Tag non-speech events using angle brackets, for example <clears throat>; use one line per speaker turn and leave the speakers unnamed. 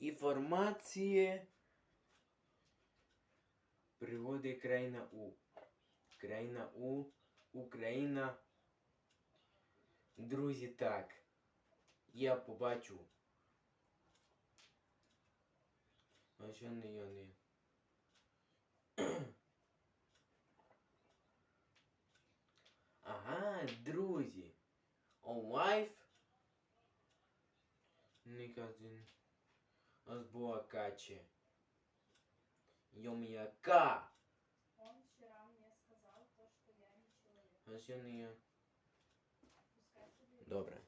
Інформація. Пригоди країна У. Країна У. Україна. Друзі, так. Я побачу. А що не я не. <clears throat> Ага, друзі. Онлайф. Никодин. Азбуа каче. Йом'яка.
Он вчера мне сказал то, что я не человек.
А я?
Пускай себе
Добре.